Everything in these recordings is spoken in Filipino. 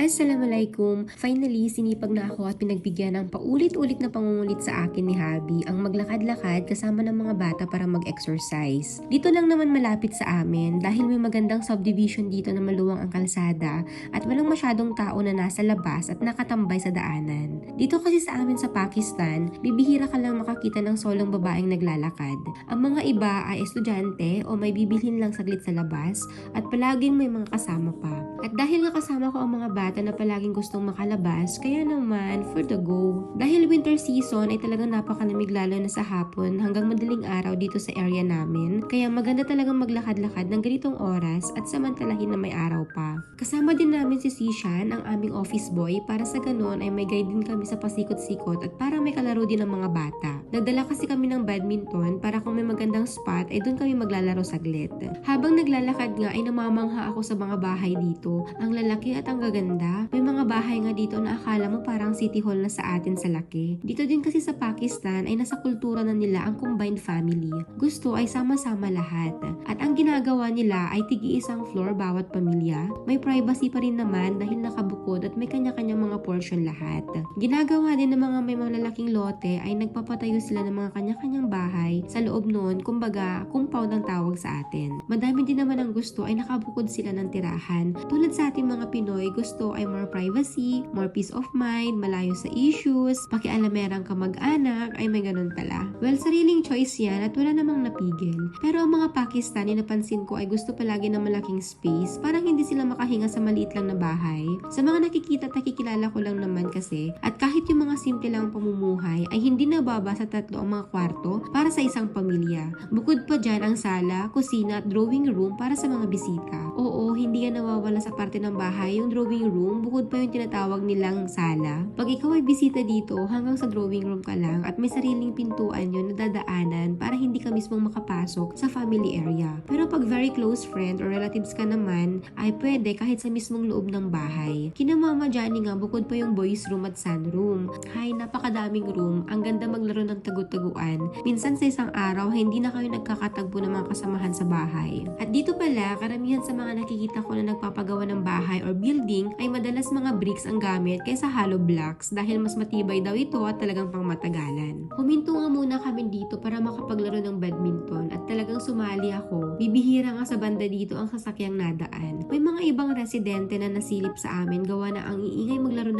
Assalamualaikum! Finally, sinipag na ako at pinagbigyan ng paulit-ulit na pangungulit sa akin ni Habi ang maglakad-lakad kasama ng mga bata para mag-exercise. Dito lang naman malapit sa amin dahil may magandang subdivision dito na maluwang ang kalsada at walang masyadong tao na nasa labas at nakatambay sa daanan. Dito kasi sa amin sa Pakistan, bibihira ka lang makakita ng solong babaeng naglalakad. Ang mga iba ay estudyante o may bibilhin lang saglit sa labas at palaging may mga kasama pa. At dahil nga kasama ko ang mga bata na palaging gustong makalabas, kaya naman for the go. Dahil winter season ay talagang napakalamig lalo na sa hapon hanggang madaling araw dito sa area namin. Kaya maganda talagang maglakad-lakad ng ganitong oras at samantalahin na may araw pa. Kasama din namin si Sishan, ang aming office boy, para sa ganun ay may guide din kami sa pasikot-sikot at para may kalaro din ng mga bata. Nagdala kasi kami ng badminton para kung may magandang spot ay doon kami maglalaro saglit. Habang naglalakad nga ay namamangha ako sa mga bahay dito. Ang lalaki at ang gaganda. May mga bahay nga dito na akala mo parang city hall na sa atin sa laki. Dito din kasi sa Pakistan ay nasa kultura na nila ang combined family. Gusto ay sama-sama lahat. At ang ginagawa nila ay tigi-isang floor bawat pamilya. May privacy pa rin naman dahil nakabukod at may kanya-kanyang mga portion lahat. Ginagawa din ng mga may malalaking lote ay nagpapatayo sila ng mga kanya-kanyang bahay sa loob noon, kumbaga, compound ang tawag sa atin. Madami din naman ang gusto ay nakabukod sila ng tirahan. Tulad sa ating mga Pinoy, gusto ay more privacy, more peace of mind, malayo sa issues, pakialamerang kamag-anak, ay may ganun pala. Well, sariling choice yan at wala namang napigil. Pero ang mga Pakistani napansin ko ay gusto palagi ng malaking space, parang hindi sila makahinga sa maliit lang na bahay. Sa mga nakikita at nakikilala ko lang naman kasi, at kahit yung mga simple lang pamumuhay ay hindi nababa sa tatlo ang mga kwarto para sa isang pamilya. Bukod pa dyan ang sala, kusina at drawing room para sa mga bisita. Oo, hindi yan nawawala sa parte ng bahay yung drawing room, bukod pa yung tinatawag nilang sala. Pag ikaw ay bisita dito, hanggang sa drawing room ka lang at may sariling pintuan yun na dadaanan para hindi ka mismong makapasok sa family area. Pero pag very close friend or relatives ka naman, ay pwede kahit sa mismong loob ng bahay. Kina Mama Johnny nga, bukod pa yung boys room at sunroom. Hay, napakadaming room. Ang ganda maglaro ng tagu-taguan. Minsan sa isang araw, hindi na kayo nagkakatagpo ng mga kasamahan sa bahay. At dito pala, karamihan sa mga nakikita ko na nagpapagawa ng bahay or building ay madalas mga bricks ang gamit kaysa hollow blocks dahil mas matibay daw ito at talagang pang matagalan. Huminto nga muna kami dito para makapaglaro ng badminton at talagang sumali ako. Bibihira nga sa banda dito ang sasakyang nadaan. May mga ibang residente na nasilip sa amin gawa na ang iingay maglaro.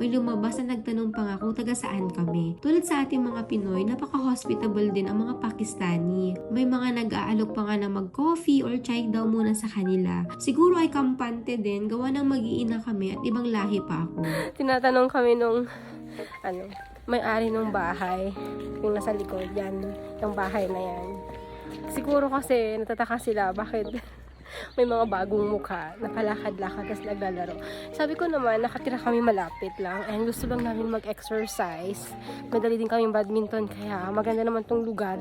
May lumabas na nagtanong pa nga kung taga saan kami. Tulad sa ating mga Pinoy, napaka-hospitable din ang mga Pakistani. May mga nag-aalok pa nga na mag-coffee or chai daw muna sa kanila. Siguro ay kampante din, gawa ng mag-iina kami at ibang lahi pa ako. tinatanong kami nung ano, may-ari nung bahay, yung nasa likod, yan, yung bahay na yan. Siguro kasi natataka sila bakit may mga bagong mukha, nakalakad-lakad, tapos naglalaro. Sabi ko naman, nakatira kami malapit lang, and gusto lang namin mag-exercise. Madali din kami badminton, kaya maganda naman tong lugar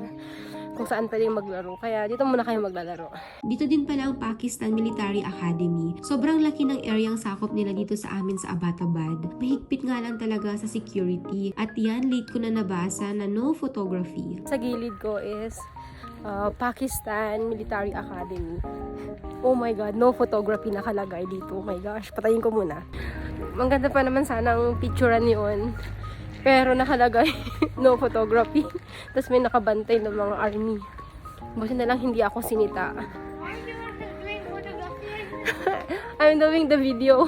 kung saan pwedeng maglaro. Kaya dito muna kayo maglalaro. Dito din pala ang Pakistan Military Academy. Sobrang laki ng areang sakop nila dito sa amin sa Abbottabad. Mahigpit nga lang talaga sa security. At yan, late ko na nabasa na no photography. Sa gilid ko is uh, Pakistan Military Academy. Oh my God, no photography nakalagay dito. Oh my gosh, patayin ko muna. Ang ganda pa naman sanang picturean yun. Pero nakalagay no photography. Tapos may nakabantay ng mga army. Buti na lang hindi ako sinita. I'm doing the video.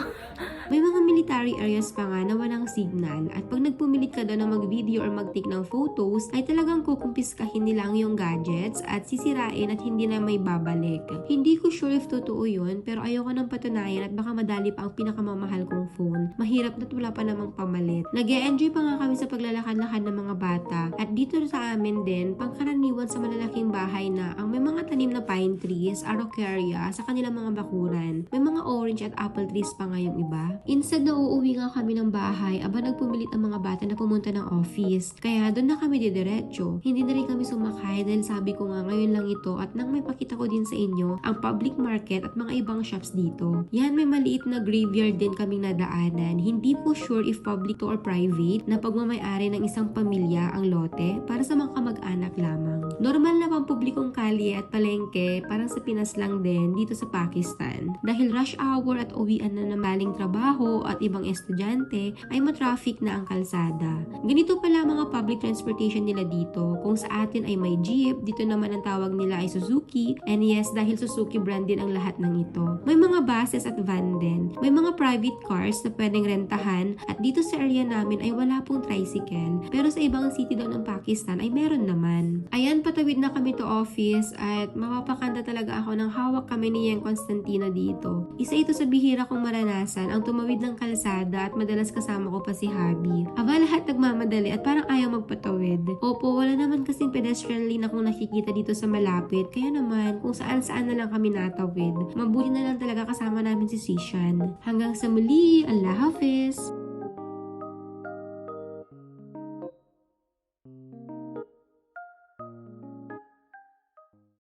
May mga military areas pa nga na walang signal at pag nagpumilit ka daw na mag-video or mag-take ng photos ay talagang kukumpiskahin nila ang iyong gadgets at sisirain at hindi na may babalik. Hindi ko sure if totoo yun pero ayoko nang patunayan at baka madali pa ang pinakamamahal kong phone. Mahirap na't wala pa namang pamalit. nag enjoy pa nga kami sa paglalakad-lakad ng mga bata at dito sa amin din pangkaraniwan sa malalaking bahay na ang may mga tanim na pine trees, araucaria sa kanilang mga bakuran. May mga orange at apple trees pa nga yung iba. Instead na uuwi nga kami ng bahay, aba nagpumilit ang mga bata na pumunta ng office. Kaya doon na kami didiretso. Hindi na rin kami sumakay dahil sabi ko nga ngayon lang ito at nang may pakita ko din sa inyo ang public market at mga ibang shops dito. Yan may maliit na graveyard din kaming nadaanan. Hindi po sure if public to or private na pagmamayari ng isang pamilya ang lote para sa mga kamag-anak lamang. Normal na pang publikong kalye at palengke parang sa Pinas lang din dito sa Pakistan. Dahil rush hour at uwian na ng trabaho nagtatrabaho at ibang estudyante ay matraffic na ang kalsada. Ganito pala mga public transportation nila dito. Kung sa atin ay may jeep, dito naman ang tawag nila ay Suzuki. And yes, dahil Suzuki brand din ang lahat ng ito. May mga buses at van din. May mga private cars na pwedeng rentahan at dito sa area namin ay wala pong tricycle. Pero sa ibang city daw ng Pakistan ay meron naman. Ayan, patawid na kami to office at mapapakanta talaga ako ng hawak kami ni Yang Constantino dito. Isa ito sa bihira kong maranasan ang tumawid ng kalsada at madalas kasama ko pa si Habi. Aba lahat nagmamadali at parang ayaw magpatawid. Opo, wala naman kasing pedestrian lane akong nakikita dito sa malapit. Kaya naman, kung saan saan na lang kami natawid. Mabuti na lang talaga kasama namin si Sishan. Hanggang sa muli, Allah Hafiz!